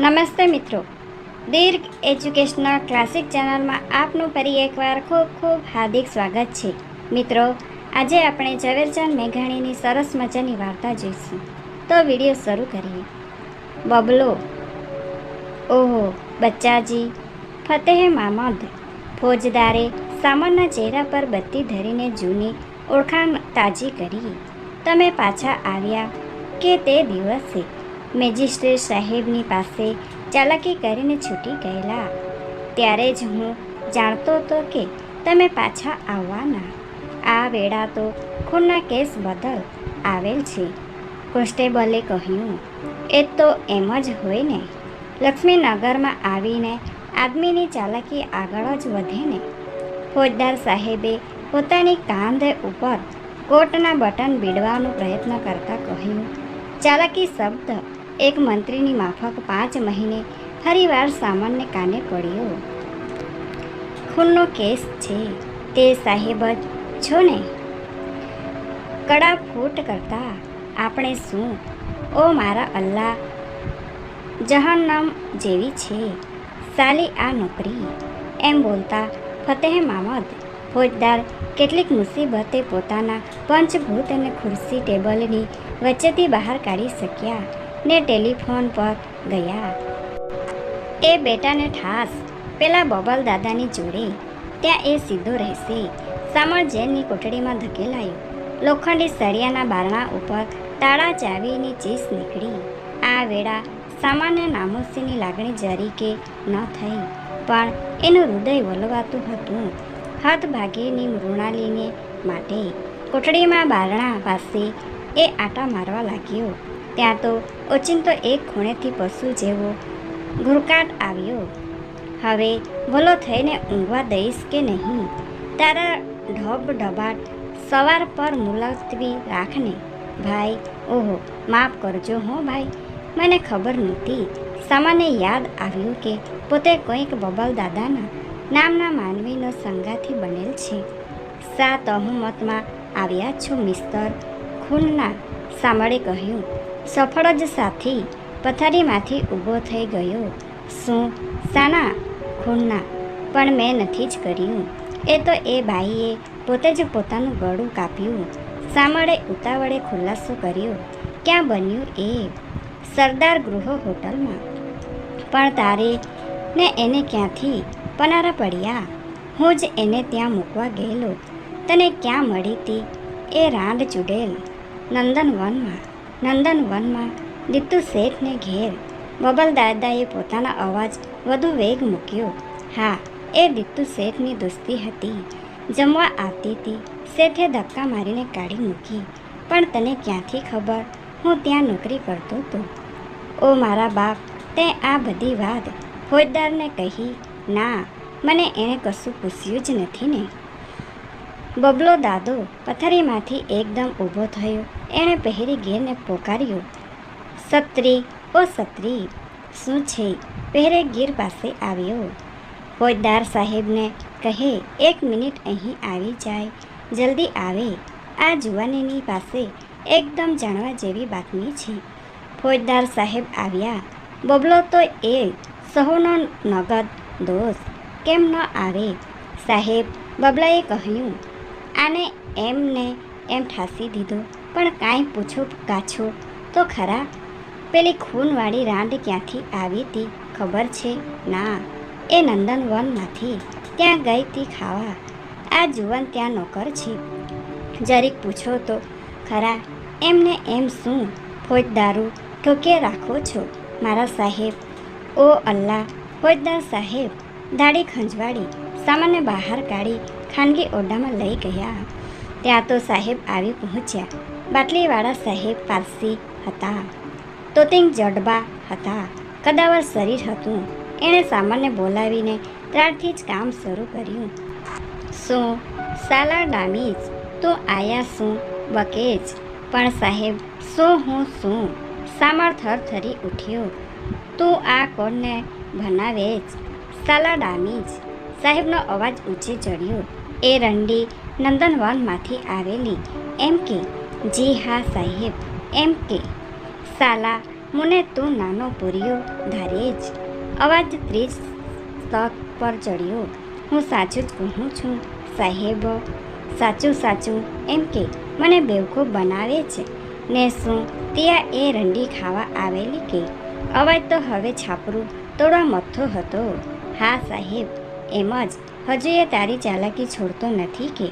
નમસ્તે મિત્રો. દીર્ઘ educational classic ચેનલમાં આપનું ફરી એકવાર ખૂબ ખૂબ હાર્દિક સ્વાગત છે. મિત્રો, આજે આપણે ઝવેરચંદ મેઘાણીની સરસ મજાની વાર્તા જોઈશું. તો વીડિયો શરૂ કરીએ. બબલો. ઓહો, બચ્ચાજી. ફતેહ મામદ. ફોજદારે સામાનના ચહેરા પર બત્તી ધરીને જૂની ઓળખાણ તાજી કરી. તમે પાછા આવ્યા કે તે દિવસે? મેજિસ્ટ્રેટ સાહેબની પાસે ચાલાકી કરીને છૂટી ગયેલા. ત્યારે જ હું જાણતો હતો કે તમે પાછા આવવાના. આ વેળા તો ખૂનના કેસ બદલ આવેલ છે. કોન્સ્ટેબલે કહ્યું, એ તો એમ જ હોય ને. લક્ષ્મીનગરમાં આવીને આદમીની ચાલાકી આગળ જ વધે ને. ફોજદાર સાહેબે પોતાની કાંધ ઉપર કોટના બટન બીડવાનો પ્રયત્ન કરતા કહ્યું, ચાલાકી શબ્દ એક મંત્રીની માફક પાંચ મહિને ફરીવાર સામાન્ય કાને પડ્યો. ખૂનનો કેસ છે, તે સાહેબ જ છો ને? કડા ફૂટ કરતા આપણે શું? ઓ મારા અલ્લાહ જહન્નમ જેવી છે. સાલી આ નોકરી. એમ બોલતા ફતેહ મામદ ફોજદાર કેટલીક મુસીબતે પોતાના પંચભૂત અને ખુરશી ટેબલની વચ્ચેથી બહાર કાઢી શક્યા. ને ટેલિફોન પર ગયા. એ બેટાને ઠાસ, પેલા બબલ દાદાની જોડે. ત્યાં એ સીધો રહેશે. સામળ જેલની કોઠડીમાં ધકેલાયો. લોખંડી સળિયાના બારણા ઉપર તાળા ચાવીની ચીસ નીકળી. આ વેળા સામાન્ય નામોસીની લાગણી જરી કે ન થઈ, પણ એનું હૃદય વલવાતું હતું. હાથ ભાગીની મૃણાલીને માટે કોઠડીમાં બારણા પાસે એ આટા મારવા લાગ્યો. ત્યાં તો ઓચિંતો એક ખૂણેથી પશુ જેવો ઘુરકાટ આવ્યો. હવે ભલો થઈને ઊંઘવા દઈશ કે નહીં? તારા ઢબ ઢબાટ સવાર પર મુલતવી રાખને. ભાઈ, ઓહો, માફ કરજો હો ભાઈ. મને ખબર નહોતી. સામાન્ય યાદ આવ્યું કે પોતે કોઈક બબલ દાદાના નામના માનવીનો સંગાથી બનેલ છે. સા તહુમતમાં આવ્યા છો મિસ્તર ખૂનના સામળે કહ્યું સફળ જ સાથી પથારીમાંથી ઊભો થઈ ગયો. શું? સાના? ખૂણના? પણ મેં નથી જ કર્યું. એ તો એ બાઈએ પોતે જ પોતાનું ગળું કાપ્યું. સામળે ઉતાવળે ખુલાસો કર્યો. ક્યાં બન્યું એ? સરદાર ગૃહ હોટલમાં. પણ તારે ને એને ક્યાંથી? પનારા પડ્યા. હું જ એને ત્યાં મૂકવા ગયેલો. તને ક્યાં મળી હતી એ રાંડ ચૂડેલ. નંદનવનમાં. નંદનવનમાં દીતુ શેઠને ઘેર. બબલ દાદાએ પોતાનો અવાજ વધુ વેગ મૂક્યો. હા, એ દીતુ શેઠની દોસ્તી હતી. જમવા આવતી હતી શેઠે ધક્કા મારીને કાઢી મૂકી. પણ તને ક્યાંથી ખબર? હું ત્યાં નોકરી કરતો હતો ઓ મારા બાપ, તે આ બધી વાત ફોજદારને કહી? ના, મને એણે કશું પૂછ્યું જ નથી ને. બબલો દાદો પથારીમાંથી એકદમ ઊભો થયો. એણે પહેરી ઘેરને પોકાર્યો. સત્રી, ઓ સત્રી, શું છે? પહેરે ગીર પાસે આવ્યો. ફોજદાર સાહેબને કહે, એક મિનિટ અહીં આવી જાય, જલ્દી આવે. આ જુવાનીની પાસે એકદમ જાણવા જેવી બાતમી છે. ફોજદાર સાહેબ આવ્યા. બબલો તો એ, સહુનો નગદ દોષ કેમ ન આવે? સાહેબ બબલાએ કહ્યું, આને એમને એમ ઠાસી દીધો. પણ કાંઈ પૂછો કાછો તો ખરા. પેલી ખૂનવાળી રાંડ ક્યાંથી આવી હતી ખબર છે? ના, એ નંદનવનમાંથી ત્યાં ગઈ હતી ખાવા. આ જુવાન ત્યાં નોકર છે. જરીક પૂછો તો ખરા, એમને એમ શું? ફોજદારું ઠોકે રાખો છો? મારા સાહેબ, ઓ અલ્લાહ ફોજદાર સાહેબ, દાઢી ખંજવાળી, સામાન્ય બહાર કાઢી ખાનગી ઓરડામાં લઈ ગયા. ત્યાં તો સાહેબ આવી પહોંચ્યા. બાટલીવાળા સાહેબ પારસી હતા. તોતિંગ જડબા હતા. કદાવર શરીર હતું. એણે સામાનને બોલાવીને ત્યારથી જ કામ શરૂ કર્યું. શું? સાલા ડામીજ તું આયા શું? બકેજ પણ સાહેબ, શું હું શું? સામળ થરથરી ઉઠ્યો. તું આ કોણને ભનાવે જ. સાલા ડામીજ સાહેબનો અવાજ ઊંચે ચડ્યો. એ રંડી નંદનવનમાંથી આવેલી. એમ કે જી હા, સાહેબ. એમ કે, સાલા, મુને તું નાનો પૂર્યો ધારે જ. અવાજ ત્રીજ સ્તક પર ચડ્યો. હું સાચું જ કહું છું, સાહેબ. સાચું સાચું. એમ કે, મને બેવકૂફ બનાવે છે. ને શું, ત્યાં એ રંડી ખાવા આવેલી કે? અવાજ તો હવે છાપરું તોડવા મથો હતો. હા, સાહેબ. એમ જ. હજુ એ તારી ચાલાકી છોડતો નથી કે?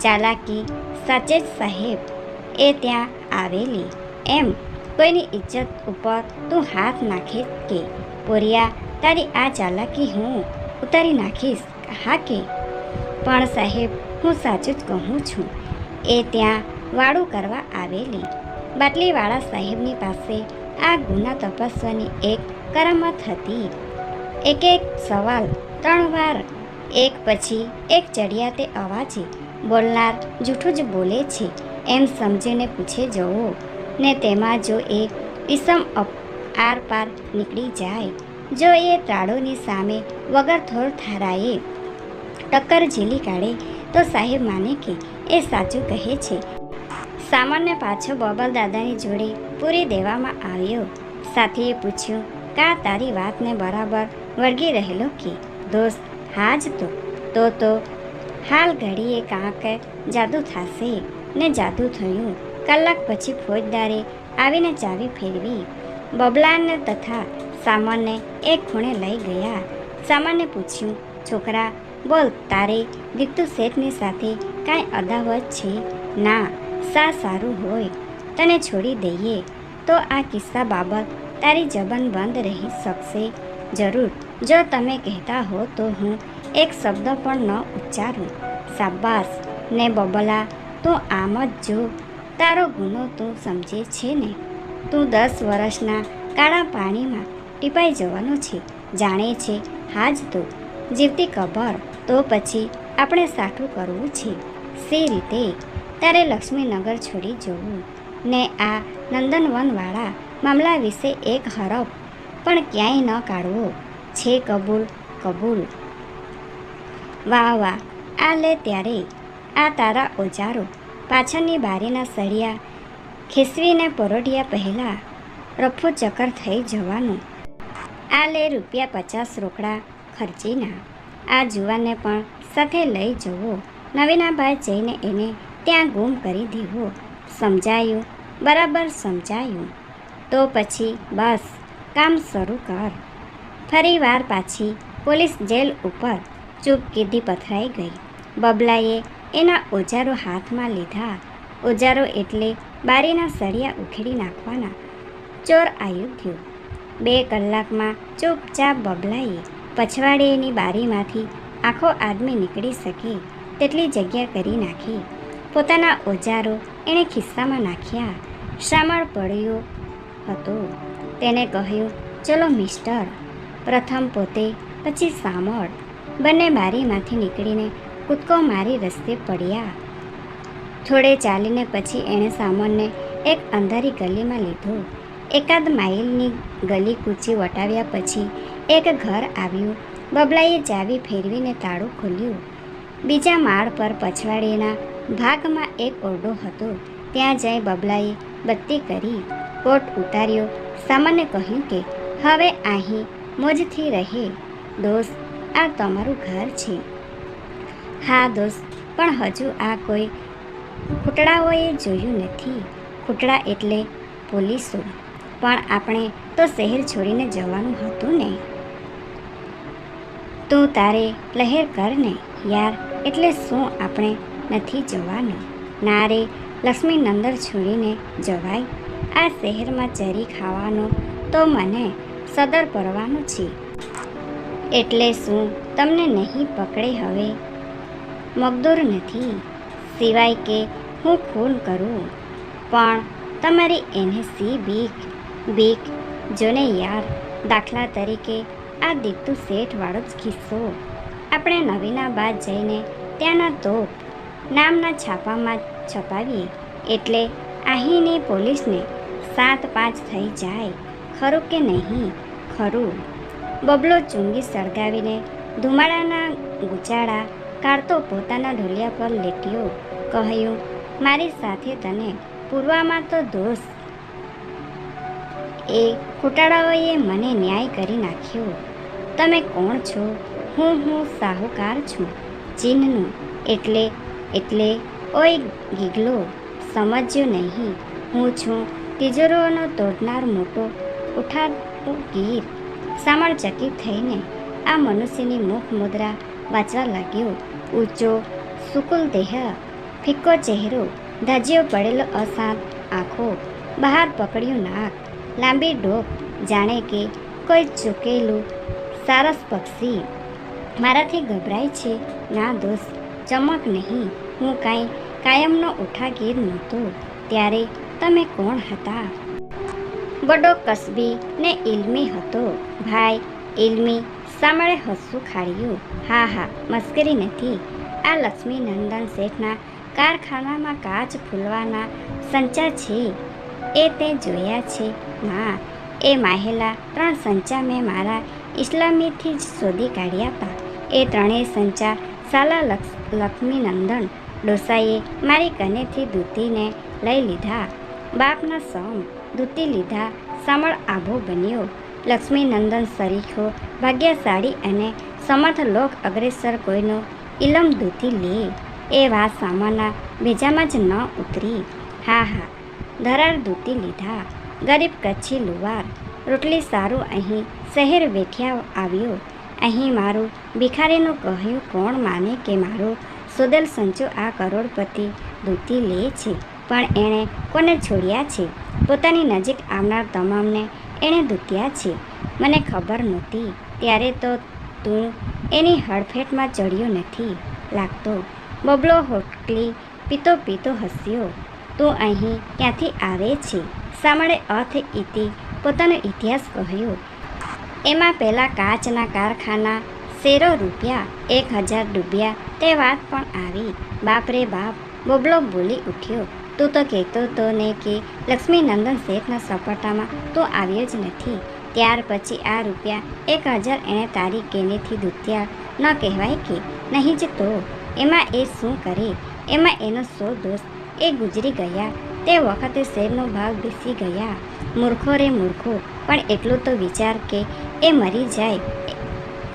ચાલાકી? સાચે જ, સાહેબ. એ ત્યાં આવેલી. એમ કોઈની ઇજ્જત ઉપર તું હાથ નાખે કે, પોરિયા, તારી આ ચાલાકી હું ઉતારી નાખીશ હા કે? પણ સાહેબ, હું સાચું જ કહું છું. એ ત્યાં વાળું કરવા આવેલી. બાટલીવાળા સાહેબની પાસે આ ગુના તપાસવાની એક કરામત હતી. એક એક સવાલ ત્રણ વાર, એક પછી એક ચડિયાતે અવાજે બોલનાર જૂઠું જ બોલે છે. એમ સમજીને પૂછે જવો ને તેમાં જો એ ઈસમ આર પાર નીકળી જાય, જો એ તાળોની સામે વગર થોર થારાએ ટક્કર ઝીલી કાઢે, તો સાહેબ માને કે એ સાચું કહે છે. સામાન્ય પાછો બબલ દાદાની જોડે પૂરી દેવામાં આવ્યો. સાથીએ પૂછ્યું, કા તારી વાતને બરાબર વળગી રહેલો કે? દોસ્ત હા જ તો તો, હાલ ઘડીએ કાંક જાદુ થશે. ને જાદુ થયું. કલાક પછી ફોજદારે આવીને ચાવી ફેરવી. બબલાને તથા સામાનને એક ખૂણે લઈ ગયા. સામાનને પૂછ્યું, છોકરા, બોલ, તારે દીકતુ શેઠની સાથે કાંઈ અદાવત છે? ના સા સારું હોય? તને છોડી દઈએ. તો આ કિસ્સા બાબત તારી જબાન બંધ રહી શકશે. જરૂર. જો તમે કહેતા હો તો હું એક શબ્દ પણ ન ઉચ્ચારું. સાબાસ ને બબલા તું આમ જ જો. તારો ગુનો તો સમજે છે ને. તું દસ વર્ષના કાળા પાણીમાં ટીપાઈ જવાનો છે. જાણે છે હાજ તો. જીવતી કબર તો પછી આપણે સાઠું કરવું છે. સી રીતે તારે લક્ષ્મીનગર છોડી જવું. ને આ નંદનવનવાળા મામલા વિશે એક હરફ પણ ક્યાંય ન કાઢવો. છે કબૂલ કબૂલ. વાહ વાહ. આ લે ત્યારે આ તારા ઓજારો, પાછળની બારીના સળિયા ખીસવીને પરોઢિયા પહેલાં રફો ચક્કર થઈ જવાનું. આ લે રૂપિયા પચાસ રોકડા ખર્ચીના. આ જુવાનને પણ સાથે લઈ જવો. નવીનાભાઈ જઈને એને ત્યાં ગુમ કરી દેવો. સમજાયું? બરાબર સમજાયું. તો પછી બસ, કામ શરૂ કર. ફરી વાર પાછી પોલીસ જેલ ઉપર ચૂપ કીધી પથરાઈ ગઈ. બબલાએ એના ઓજારો હાથમાં લીધા. ઓજારો એટલે બારીના સળિયા ઉખેડી નાખવાના. ચોર આયુધ્યો બે કલાકમાં ચૂપચાપ બબલાઈ. પછવાડે એની બારીમાંથી આખો આદમી નીકળી શકે તેટલી જગ્યા કરી નાખી. પોતાના ઓજારો એણે ખિસ્સામાં નાખ્યા. શામળ પડ્યો હતો. તેને કહ્યું, ચલો મિસ્ટર. પ્રથમ પોતે, પછી સામળ. બંને બારીમાંથી નીકળીને કૂદકો મારી રસ્તે પડ્યા. થોડે ચાલીને પછી એણે સામોનને એક અંધારી ગલીમાં લીધો. એકાદ માઇલની ગલી કૂચી વટાવ્યા પછી એક ઘર આવ્યું. બબલાએ ચાવી ફેરવીને તાળું ખોલ્યું. બીજા માળ પર પછવાડીના ભાગમાં એક ઓરડો હતો. ત્યાં જઈ બબલાએ બત્તી કરી, કોટ ઉતાર્યો સામાન્ય કહ્યું કે, હવે અહીં મોજથી રહે. દોસ્ત, આ તમારું ઘર છે. હા દોસ્ત, પણ હજુ આ કોઈ ખૂટડાઓએ જોયું નથી. ખૂટડા એટલે પોલીસો. પણ આપણે તો શહેર છોડીને જવાનું હતું ને. તું તારે લહેર કર ને યાર, એટલે શું આપણે નથી જવાનું? ના રે લક્ષ્મી નંદર છોડીને જવાય? આ શહેરમાં ચરી ખાવાનો તો મને સદર પડવાનું છે. એટલે શું તમને નહીં પકડે હવે? મગદૂર નથી સિવાય કે હું ખૂન કરું. પણ તમારી એને સી બીક બીક જોને યાર, દાખલા તરીકે આ દીકતું શેઠવાળો જ કિસ્સો આપણે નવીનાબાદ જઈને ત્યાંના તોપ નામના છાપામાં છપાવીએ એટલે અહીંની પોલીસને સાત પાંચ થઈ જાય. ખરું કે નહીં? ખરું. બબલો ચુંગી સળગાવીને ધુમાડાના ગુચાડા કાઢતો પોતાના ઢોલિયા પર લેટ્યો, કહ્યું, મારી સાથે તને પૂર્વામાં તો દોષ. એ ખોટાળાઓએ મને ન્યાય કરી નાખ્યો. તમે કોણ છો? હું હું સાહુકાર છું. ચીનનું એટલે એટલે, ઓય ગીગલો, સમજ્યો નહીં. હું છું તિજોરોનો તોડનાર મોટો ઉઠાડતો ગીર. સામળ ચકિત થઈને આ મનુષ્યની મુખ મુદ્રા વાંચવા લાગ્યો. ઊંચો સુકુલ દેહ, ફિક્કો ચહેરો, ધજ્યો પડેલો અશાંત આંખો, બહાર પકડ્યું નાક, લાંબી ડોક જાણે કે કોઈ ચૂકેલું, સારસ પક્ષી. મારાથી ગભરાય છે? ના દોસ્ત, ચમક નહીં. હું કાંઈ કાયમનો ઉઠાગીર નહોતો. ત્યારે તમે કોણ હતા? બડો કસબી ને ઇલમી હતો. ભાઈ ઇલમી સાંભળે હસવું ખાડ્યું. હા હા, મસ્કરી નથી. આ લક્ષ્મી નંદન શેઠના કારખાનામાં કાચ ફૂલવાના સંચા છે. એ તે જોયા છે. મા એ માહેલા ત્રણ સંચા મેં મારા ઇસ્લામીથી જ શોધી કાઢ્યા હતા. એ ત્રણેય સંચા સાલા લક્ષ લક્ષ્મીનંદન ડોસાએ મારી કનેથી દૂતીને લઈ લીધા. બાપના સમ દૂતી લીધા. સામળ આભો બન્યો. લક્ષ્મીનંદન સરીખો, ભાગ્યશાળી અને સમર્થ લોક અગ્રેસર કોઈનો ઇલમ દૂતી લે, એ વાત સામાના બીજામાં જ ન ઉતરી. હા હા, ધરાર દૂતી લીધા. ગરીબ કચ્છી લુવાર, રોટલી સારું અહીં શહેર વેઠ્યા આવ્યો. અહીં મારું ભિખારીનું કહ્યું કોણ માને કે મારો સુદેલ સંચો આ કરોડપતિ દૂતી લે છે, પણ એણે કોને છોડ્યા છે? પોતાની નજીક આવનાર તમામને એણે દૂત્યા છે. મને ખબર નહોતી. ત્યારે તો તું એની હડફેટમાં ચડ્યો નથી. લાગતો બબલો હોટલી પીતો પીતો હસ્યો. તું અહીં ક્યાંથી આવે છે? સામળે અર્થ ઇતિ પોતાનો ઇતિહાસ કહ્યો. એમાં પહેલાં કાચના કારખાના શેરો રૂપિયા એક હજાર ડૂબ્યા તે વાત પણ આવી. બાપ રે બાપ, બબલો બોલી ઉઠ્યો. તું તો કહેતો તો ને કે લક્ષ્મીનંદન શેઠના સપાટામાં તો આવ્યો જ નથી. ત્યાર પછી આ રૂપિયા એક હજાર એણે તારી કેનેથી દૂત્યા. ન કહેવાય કે, નહીં જ તો. એમાં એ શું કરે? એમાં એનો સો દોષ એ ગુજરી ગયા. તે વખતે શેરનો ભાવ બેસી ગયા. મૂર્ખો રે મૂર્ખો, પણ એટલું તો વિચાર કે એ મરી જાય.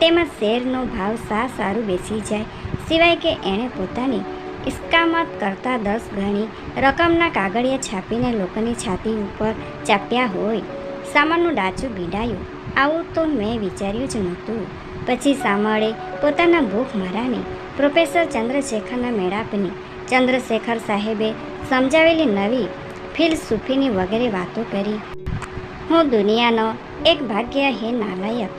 તેમાં શેરનો ભાવ સા સારું બેસી જાય. સિવાય કે એણે પોતાની ઇસ્કામત કરતાં દસ ગણી રકમના કાગળિયા છાપીને લોકોની છાતી ઉપર ચાપ્યા હોય. સામાનનું ડાચું ભીડાયું આવું તો મેં વિચાર્યું જ નહોતું. પછી સામળે પોતાના ભૂખ મરાની પ્રોફેસર ચંદ્રશેખરના મેળાપની ચંદ્રશેખર સાહેબે સમજાવેલી નવી ફિલસૂફીની વગેરે વાતો કરી. હું દુનિયાનો એક ભાગ્ય હે નાલાયક.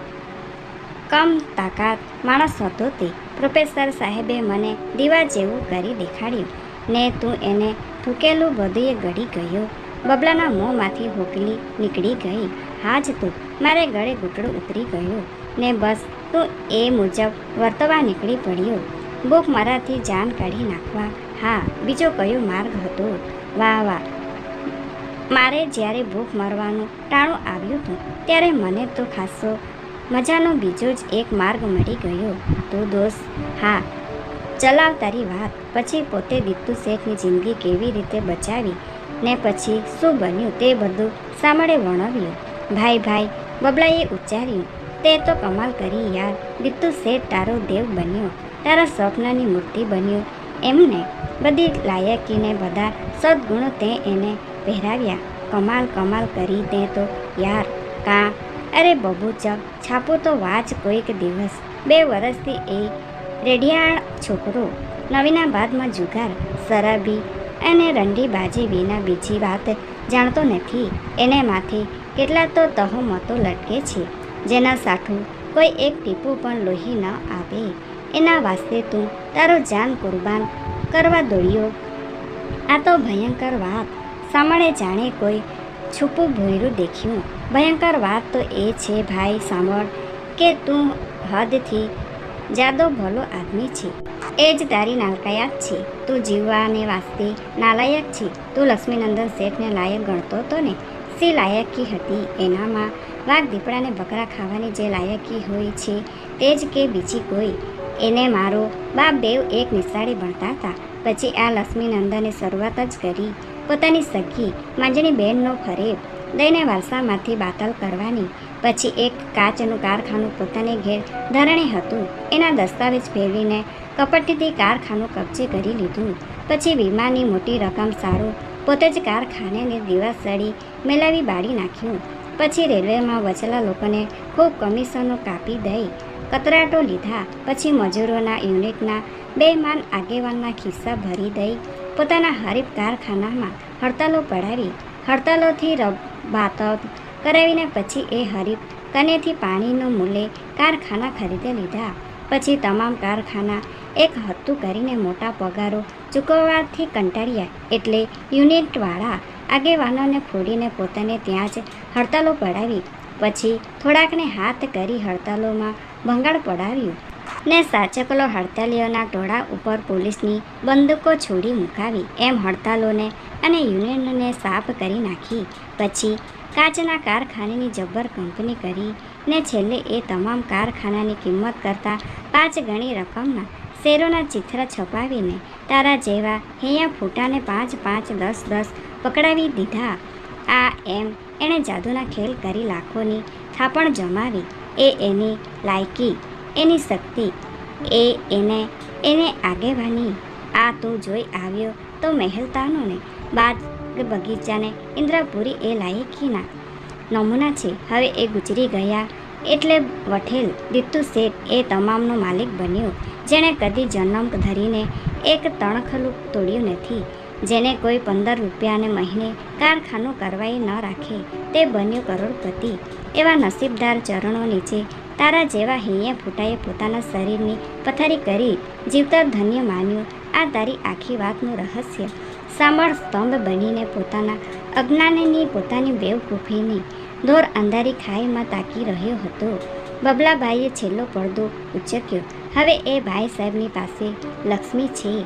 કમ તાકાત માણસ હતો તે. પ્રોફેસર સાહેબે મને દીવા જેવું કરી દેખાડ્યું. ને તું એને થૂકેલું બધુંએ ગળી ગયો. બબલાના મોંમાંથી હોકલી નીકળી ગઈ. હા જ તું મારે ગળે ઘૂંટડું ઉતરી ગયો. ને બસ તું એ મુજબ વર્તવા નીકળી પડ્યો. બુક મારાથી જાન કાઢી નાખવા. હા, બીજો કયો માર્ગ હતો? વાહ વાહ. મારે જ્યારે ભૂખ મરવાનું ટાણું આવ્યું હતું, ત્યારે મને તો ખાસો મજાનો બીજો જ એક માર્ગ મળી ગયો. તો દોસ્ત, હા, ચલાવ તારી વાત. પછી પોતે દીતુ શેઠની જિંદગી કેવી રીતે બચાવી ને પછી શું બન્યું તે બધું સાંભળે વર્ણવ્યું. ભાઈ ભાઈ, બબલાએ ઉચ્ચાર્યું, તે તો કમાલ કરી યાર. દીતુ શેઠ તારો દેવ બન્યો. તારા સ્વપ્નની મૂર્તિ બન્યો. એમને બધી લાયકીને બધા સદગુણો તે એને પહેરાવ્યા. કમાલ કમાલ કરી તે તો યાર, કાં અરે બબૂચક છાપો તો વાંચ કોઈક દિવસ. બે વર્ષથી એ રેડિયાળ છોકરો નવીના બાદમાં જુગાર, શરાબી અને રંડીબાજી વિના બીજી વાત જાણતો નથી. એને માથે કેટલા તો તહોમતો લટકે છે. જેના સાઠું કોઈ એક ટીપું પણ લોહી ન આવે એના વાસ્તે તું તારો જાન કુરબાન કરવા દોડ્યો. આ તો ભયંકર વાત. સામણે જાણે કોઈ છૂપું ભોયરું દેખ્યું. ભયંકર વાત તો એ છે, ભાઈ સાંભળ, કે તું હદથી જાદો ભલો આદમી છે. એ જ તારી નાલકાયાત છે. તું જીવવાને વાસ્તે નાલાયક છે. તું લક્ષ્મીનંદન શેઠને લાયક ગણતો તો ને? સી લાયકી હતી એનામાં? વાઘ દીપડાને બકરા ખાવાની જે લાયકી હોય છે, તે જ કે બીજી કોઈ? એને મારો બાપ દેવ એક નિશાળે ભણતા હતા. પછી આ લક્ષ્મીનંદને શરૂઆત જ કરી. પોતાની સખી માંજણી બહેનનો ફરેબ દઈને વારસામાંથી બાતલ કરવાની, પછી એક કાચનું કારખાનું પોતાને ઘેર ધરણે હતું. એના દસ્તાવેજ ફેરવીને કપટથી કારખાનું કબજે કરી લીધું. પછી વીમાની મોટી રકમ સારું પોતે જ કારખાનેને દિવસ સડી મેલાવી બાળી નાખ્યું. પછી રેલવેમાં વચેલા લોકોને ખૂબ કમિશનો કાપી દઈ કતરાટો લીધા. પછી મજૂરોના યુનિટના બે માન આગેવાનના ખિસ્સા ભરી દઈ પોતાના હરીફ કારખાનામાં હડતાલો પડાવી. હડતાલોથી રબાતત કરાવીને પછી એ હરીફ કનેથી પાણીનો મૂલ્ય કારખાના ખરીદે લીધા. પછી તમામ કારખાના એક હતું કરીને મોટા પગારો ચૂકવવાથી કંટાળ્યા એટલે યુનિટવાળા આગેવાનોને ફોડીને પોતાને ત્યાં જ હડતાલો પડાવી. પછી થોડાકને હાથ કરી હડતાલોમાં ભંગાળ પડાવ્યું ને સાચકલો હડતાલીઓના ટોળા ઉપર પોલીસની બંદૂકો છોડી મુકાવી. એમ હડતાલોને અને યુનિયનને સાફ કરી નાખી. પછી કાચના કારખાનાની જબ્બર કંપની કરી ને છેલ્લે એ તમામ કારખાનાની કિંમત કરતાં પાંચ ગણી રકમના શેરોના ચિત્ર છપાવીને તારા જેવા હૈયા ફૂટાને પાંચ પાંચ દસ દસ પકડાવી દીધા. આ એમ એણે જાદુના ખેલ કરી લાખોની થાપણ જમાવી. એ એની લાયકી, એની શક્તિ, એ એને એને આગેવાની. આ તું જોઈ આવ્યો તો મહેલતાનો ને બાદ બગીચાને ઇન્દ્રાપુરી એ લાયકીના નમૂના છે. હવે એ ગુજરી ગયા એટલે વઠેલ દીતુ શેઠ એ તમામનો માલિક બન્યો, જેણે કદી જન્મ ધરીને એક તણખલું તોડ્યું નથી, જેને કોઈ પંદર રૂપિયાને મહિને કારખાનું કરવાઈ ન રાખે, તે બન્યો કરોડપતિ. એવા નસીબદાર ચરણો નીચે તારા જેવા હિંયે ફૂટાએ પોતાના શરીરની પથારી કરી જીવતર ધન્ય માન્યું. આ તારી આખી વાતનું રહસ્ય સાંભળ સ્તંભ બનીને પોતાના અજ્ઞાનની પોતાની બેવકૂફીની દોર અંધારી ખાઈમાં તાકી રહ્યો હતો. બબલાભાઈએ છેલ્લો પડદો ઉચક્યો. હવે એ ભાઈ સાહેબની પાસે લક્ષ્મી છે.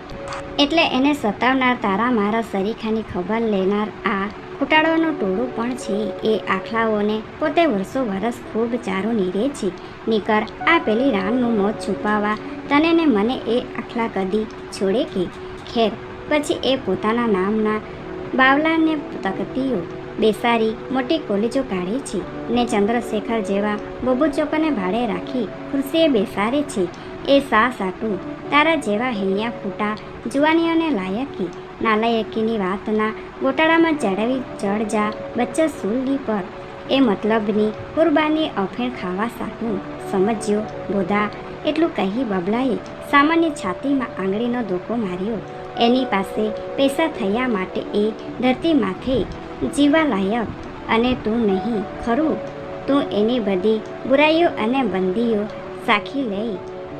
એટલે એને સતાવનાર તારા મારા સરીખાની ખબર લેનાર આ ફૂટાળોનું ટોળું પણ છે. એ આખલાઓને પોતે વર્ષો વરસ ખૂબ ચારો નીરે છે. નીકર આ પેલી રામનું મોત છુપાવવા તને ને મને એ આખલા કદી છોડે કે? ખેર પછી એ પોતાના નામના બાવલાને તકતીઓ બેસારી મોટી કોલેજો કાઢે છે ને ચંદ્રશેખર જેવા બબુચોકને ભાડે રાખી ખુરશીએ બેસારે છે. એ સા સાટું તારા જેવા હૈયા ફૂટા જુવાનીઓને લાયકી. નાલાયકીની વાતના ગોટાળામાં ચડાવી ચડ જા બચ્ચા સુલગી પર. એ મતલબની કુરબાની અફેણ ખાવા સાટું. સમજ્યો બોધા એટલું કહી બબલાએ સામાન્ય છાતીમાં આંગળીનો ધોકો માર્યો. એની પાસે પૈસા થયા માટે એ ધરતી માથે જીવા લાયક અને તું નહીં, ખરું? તું એની બધી બુરાઈઓ અને બંદીઓ સાખી લઈ,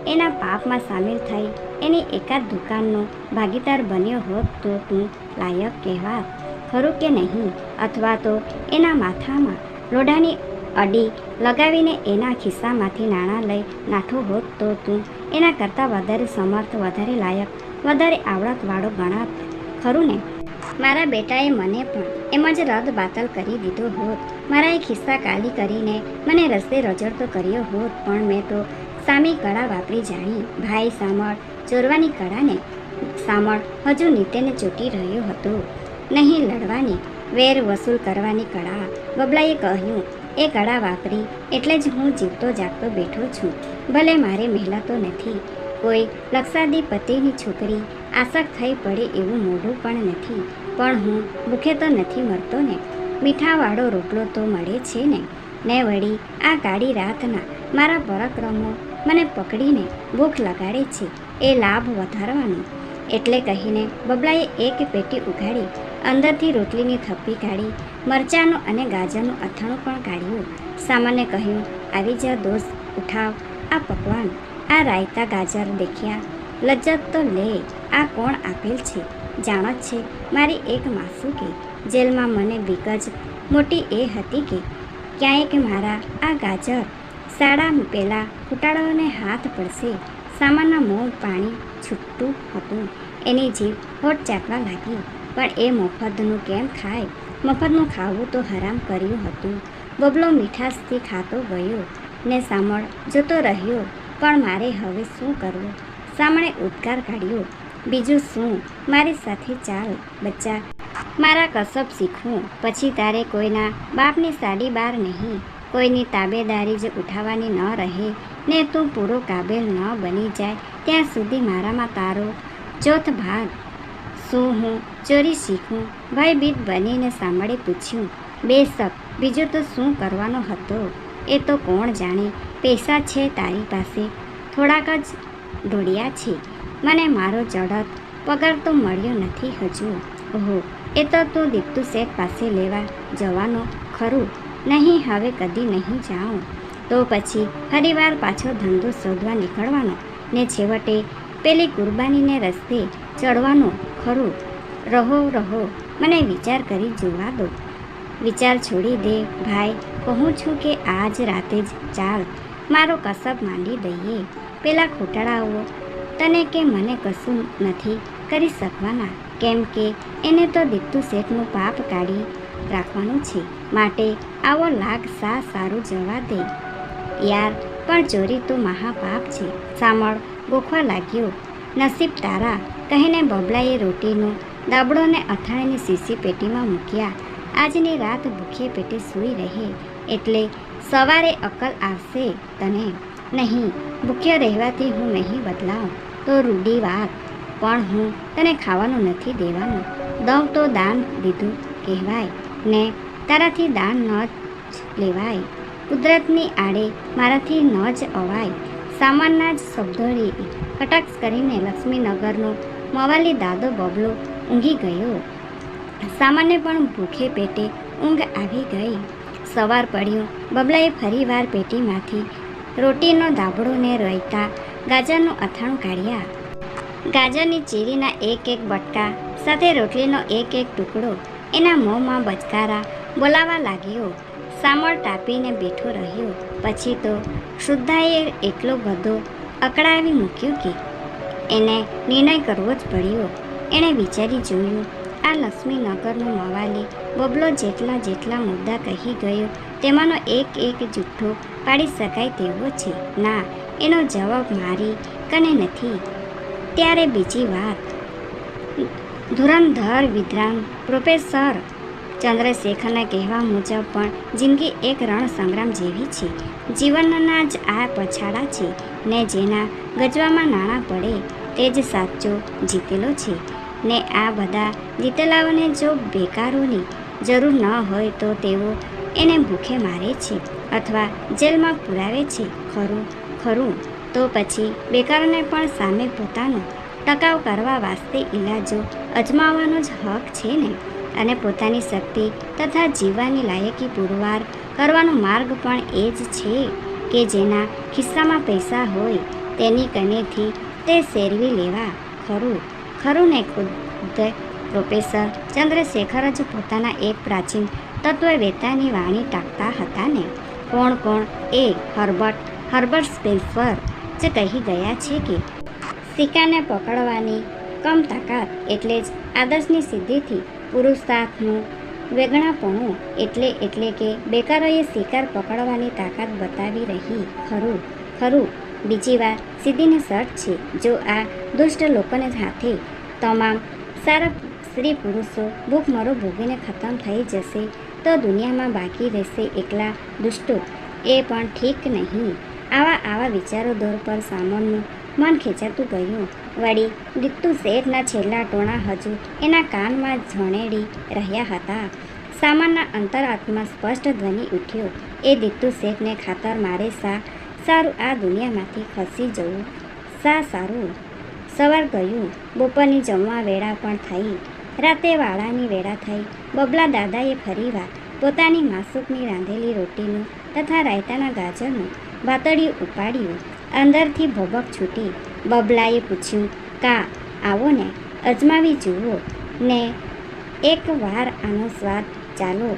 એના પાપમાં સામેલ થઈ, એની એકાદ દુકાનનો ભાગીદાર બન્યો હોત તો તું લાયક કહેવાત, ખરું કે નહીં? અથવા તો એના માથામાં લોઢાની અડી લગાવીને એના ખિસ્સામાંથી નાણાં લઈ નાઠો હોત તો તું એના કરતાં વધારે સમર્થ, વધારે લાયક વધારે આવડતવાળો ગણાત. ખરું ને મારા બેટાએ મને પણ એમ જ રદ બાતલ કરી દીધો હોત. મારા એ ખિસ્સા કાલી કરીને મને રસ્તે રજડતો કર્યો હોત. પણ મેં તો સામી કળા વાપરી જાણી. ભાઈ સામળ ચોરવાની કળાને સામળ હજુ નીતેને ચૂંટી રહ્યો હતો. નહીં લડવાની, વેર વસૂલ કરવાની કળા. બબલાએ કહ્યું, એ કળા વાપરી એટલે જ હું જીવતો જાગતો બેઠો છું. ભલે મારે મહેલાતો નથી. કોઈ લક્ષાધિપતિની છોકરી આસક્ત થઈ પડે એવું મોઢું પણ નથી. પણ હું ભૂખે તો નથી મરતો ને. મીઠાવાળો રોટલો તો મળે છે ને. ને વળી આ કાળી રાતના મારા પરાક્રમો મને પકડીને ભૂખ લગાડે છે. એ લાભ વધારવાનો. એટલે કહીને બબલાએ એક પેટી ઉઘાડી, અંદરથી રોટલીની થપ્પી કાઢી, મરચાંનું અને ગાજરનું અથાણું પણ કાઢ્યું. સામાન્ય કહ્યું, આવી જા દોસ્ત, ઉઠાવ. આ પકવાન આ રાયતા ગાજર દેખ્યા. લજ્જત તો લે, આ કોણ આપેલ છે? જાણો છે, મારી એક માસુકી જેલમાં મને બીકજ મોટી એ હતી કે, ક્યાંય કે મારા આ ગાજર સાડા પેલા ફૂટાળાઓને હાથ પડશે. સામાનના મોં પાણી છૂટતું હતું. એની જીભ હોટ ચાટવા લાગી. પણ એ મફતનું કેમ ખાય? મફતનું ખાવું તો હરામ કર્યું હતું. બબલો મીઠાશથી ખાતો ગયો. ને સામળ જતો રહ્યો. પણ મારે હવે શું કરવું? સામણે ઉદ્ગાર કાઢ્યો. બીજું શું? મારી સાથે ચાલ, બચ્ચા. મારા કસબ શીખવું. પછી તારે કોઈના બાપની સાડી બાર નહીં. કોઈની તાબેદારી જ ઉઠાવવાની ન રહે. ને તું પૂરો કાબેલ ન બની જાય. ત્યાં સુધી મારામાં તારો ચોથ ભાગ. શું હું ચોરી શીખું? ભયભીત બનીને સાંભળે પૂછ્યું. બેશક બીજું તો શું કરવાનો હતો? એ તો કોણ જાણે? પૈસા છે તારી પાસે. થોડાક જ ઢોળ્યા છે. મને મારો ચડત પગાર તો મળ્યો નથી હજુ. ઓહો, એ તો તું દીપ્તુ શેઠ પાસે લેવા જવાનો ખરું. નહીં, હવે કદી નહીં જાઉં. તો પછી ફરીવાર પાછો ધંધો શોધવા નીકળવાનો ને છેવટે પેલી કુરબાનીને રસ્તે ચડવાનો ખરું. રહો રહો, મને વિચાર કરી જોવા દો. વિચાર છોડી દે, ભાઈ. કહું છું કે આજ રાતે જ ચાલ, મારો કસબ માંડી દઈએ. પેલા ખોટાળાઓ તને કે મને કશું નથી કરી શકવાના? કેમ કે એને તો દીપ્તુ શેઠનું પાપ કાઢી રાખવાનું છે. માટે આવો લાગ સા સારું જવા દે. યાર, પણ ચોરી તો મહાપાપ છે. સામળ ગોખવા લાગ્યો. નસીબ તારા. કહીને બબલાએ રોટીનો દાબડોને અથાણીની સીસી પેટીમાં મૂક્યા. આજની રાત ભૂખે પેટે સૂઈ રહે. એટલે સવારે અકલ આવશે તને. નહીં, ભૂખ્યા રહેવાથી હું નહીં બદલાઉં તો રૂડી વાત. પણ હું તને ખાવાનું નથી દેવાનું. દઉં તો દાન દીધું કહેવાય. ને તારાથી દાન ન જ લેવાય. કુદરતની આડે મારાથી ન જ અવાય. સામાનના જ શબ્દોએ કટાક્ષ કરીને લક્ષ્મીનગરનો મવાલી દાદો બબલો ઊંઘી ગયો. સામાન્ય પણ ભૂખે પેટે ઊંઘ આવી ગઈ. સવાર પડ્યું. બબલાએ ફરીવાર પેટીમાંથી રોટીનો ધાબળો ને રયતા ગાજરનું અથાણું કાઢ્યા. ગાજરની ચીરીના એક એક બટકા સાથે રોટલીનો એક એક ટુકડો, એના મોંમાં બચકારા બોલાવા લાગ્યો. સામળ ટાપીને બેઠો રહ્યો. પછી તો શુદ્ધાએ એટલો બધો અકળાવી મૂક્યો કે એને નિર્ણય કરવો જ પડ્યો. એણે વિચારી જોયું આ લક્ષ્મીનગરનો મવાલી બબલો જેટલા જેટલા મુદ્દા કહી ગયો, તેમાંનો એક એક જુઠ્ઠો પાડી શકાય તેવો છે. ના, એનો જવાબ મારી કને નથી. ત્યારે બીજી વાત. ધુરંધર વિદ્રામ પ્રોફેસર ચંદ્રશેખરના કહેવા મુજબ પણ જિંદગી એક રણ સંગ્રામ જેવી છે. જીવનના જ આ પછાડા છે ને જેના ગજવામાં નાણાં પડે તે જ સાચો જીતેલો છે. ને આ બધા જીતલાઓને જો બેકારોની જરૂર ન હોય તો તેઓ એને ભૂખે મારે છે અથવા જેલમાં પુરાવે છે ખરું ખરું. તો પછી બેકારોને પણ સામે પોતાનો ટકાવ કરવા વાસ્તે ઈલાજો અજમાવવાનો જ હક છે ને? અને પોતાની શક્તિ તથા જીવવાની લાયકી પુરવાર કરવાનો માર્ગ પણ એ જ છે કે જેના ખિસ્સામાં પૈસા હોય તેની કનેથી તે શેરવી લેવા. ખરું. ખરું ને ખુદ પ્રોફેસર ચંદ્રશેખર જ પોતાના એક પ્રાચીન તત્વવેતાની વાણી ટાંકતા હતા ને કોણ કોણ? એ, હર્બર્ટ હર્બર્ટ સ્પેલ્ફર જ કહી ગયા છે કે સિક્કાને પકડવાની કમ તાકાત એટલે જ આદર્શની સિદ્ધિથી પુરુષાર્થનું વેગણાપણું એટલે એટલે કે બેકારોએ શિકાર પકડવાની તાકાત બતાવી રહી. ખરું ખરું. બીજી વાર સિદ્ધિની શર્ટ છે, જો આ દુષ્ટ લોકોને સાથે તમામ સારા સ્ત્રી પુરુષો ભૂખમરો ભોગીને ખતમ થઈ જશે, તો દુનિયામાં બાકી રહેશે એકલા દુષ્ટો. એ પણ ઠીક નહીં. આવા આવા વિચારો દોર પર સામાનનું મન ખેંચાતું ગયું. વળી દીપ્તુ શેઠના છેલ્લા ટોણા હજુ એના કાનમાં ઝણેડી રહ્યા હતા. સામાનના અંતરાત્મા સ્પષ્ટ ધ્વનિ ઉઠ્યો. એ દીત્તુ શેઠને ખાતર મારે સા સારું આ દુનિયામાંથી ખસી જવું. સા સારું? સવાર ગયું. બપોરની જમવા વેળા પણ થઈ. રાતે વાળાની વેળા થઈ. બબલા દાદાએ ફરીવાર પોતાની માસુકની રાંધેલી રોટીનું તથા રાયતાના ગાજરનું ભાતડિયું ઉપાડ્યું. અંદરથી ભબક છૂટી. બબલાએ પૂછ્યું, કા, આવો ને, અજમાવી જુઓ. ને એક વાર આનો સ્વાદ ચાલો.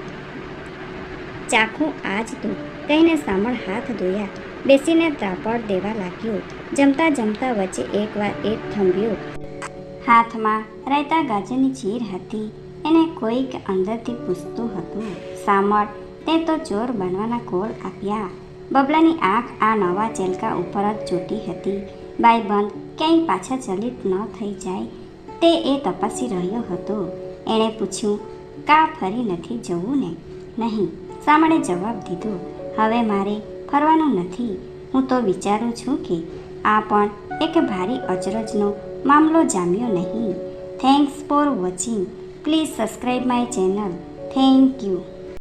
ચાખું આજ તો. કહીને સામળ હાથ ધોયા. બેસીને ત્રાપડ દેવા લાગ્યું. જમતા જમતા વચ્ચે એકવાર એક થંભ્યું. હાથમાં રાયતા ગાજરની ચીર હતી. એને કોઈક અંદરથી પૂછતું હતું સામળ તે તો ચોર બનવાના કોલ આપ્યા. બબલાની આંખ આ નવા ચેલકા ઉપર જ ચોટી હતી. બાઈબંધ ક્યાંય પાછા ચલિત ન થઈ જાય. તે એ તપાસી રહ્યો હતો. એણે પૂછ્યું, કા ફરી નથી જવું ને? નહીં. સામળે જવાબ દીધો, હવે મારે ફરવાનું નથી. હું તો વિચારું છું કે આ પણ એક ભારી અચરજનો મામલો જામ્યો નહીં. Thanks for watching please subscribe my channel thank you